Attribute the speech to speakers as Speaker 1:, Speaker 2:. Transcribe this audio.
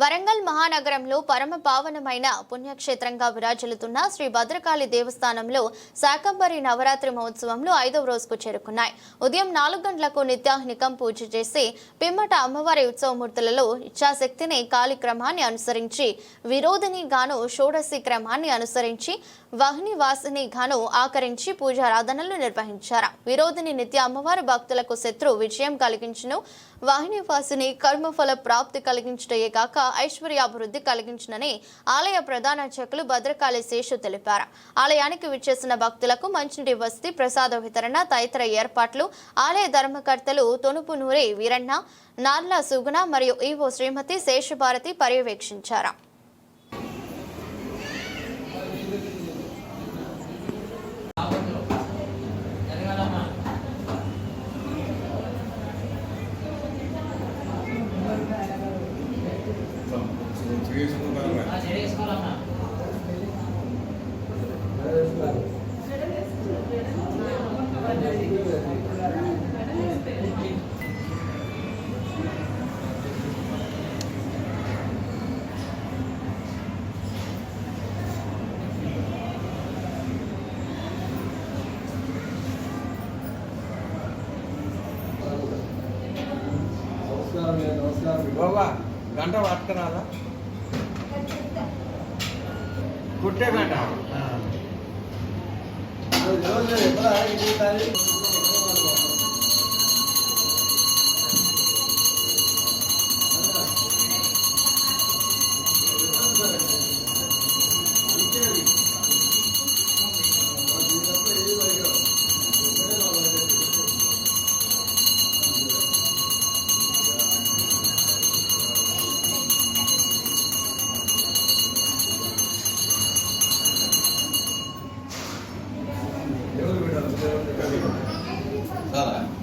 Speaker 1: వరంగల్ మహానగరంలో పరమ పావనమైన పుణ్యక్షేత్రంగా విరాజిల్లుతున్న శ్రీ భద్రకాళి దేవస్థానంలో శాకంబరి నవరాత్రి మహోత్సవంలో ఐదవ రోజుకు చేరుకున్నాయి. ఉదయం నాలుగు గంటలకు నిత్యాహ్నికం పూజ చేసి పిమ్మట అమ్మవారి ఉత్సవమూర్తులలో ఇచ్ఛాశక్తిని కాలిక్రమాన్ని అనుసరించి విరోధిని గాను షోడశి క్రమాన్ని అనుసరించి వహ్ని వాసిని గాను ఆకరించి పూజారాధనలు నిర్వహించారు. విరోధిని నిత్య అమ్మవారి భక్తులకు శత్రు విజయం కలిగించను. వాహిని వాసిని కర్మఫల ప్రాప్తి కలిగించటయే కాక ఐశ్వర్యాభివృద్ధి కలిగించునని ఆలయ ప్రధాన అర్చకులు భద్రకాళి శేషు తెలిపారు. ఆలయానికి విచ్చేసిన భక్తులకు మంచినీటి వసతి ప్రసాద వితరణ తదితర ఏర్పాట్లు ఆలయ ధర్మకర్తలు తొనుపు నూరి వీరన్న నార్ల సుగుణ మరియు ఈవో శ్రీమతి శేషభారతి పర్యవేక్షించారు.
Speaker 2: నమస్కారం అయ్యా, నమస్కారం
Speaker 3: బాబా గంట పట్టుకురాదా కుట్టే
Speaker 2: 这
Speaker 3: 来。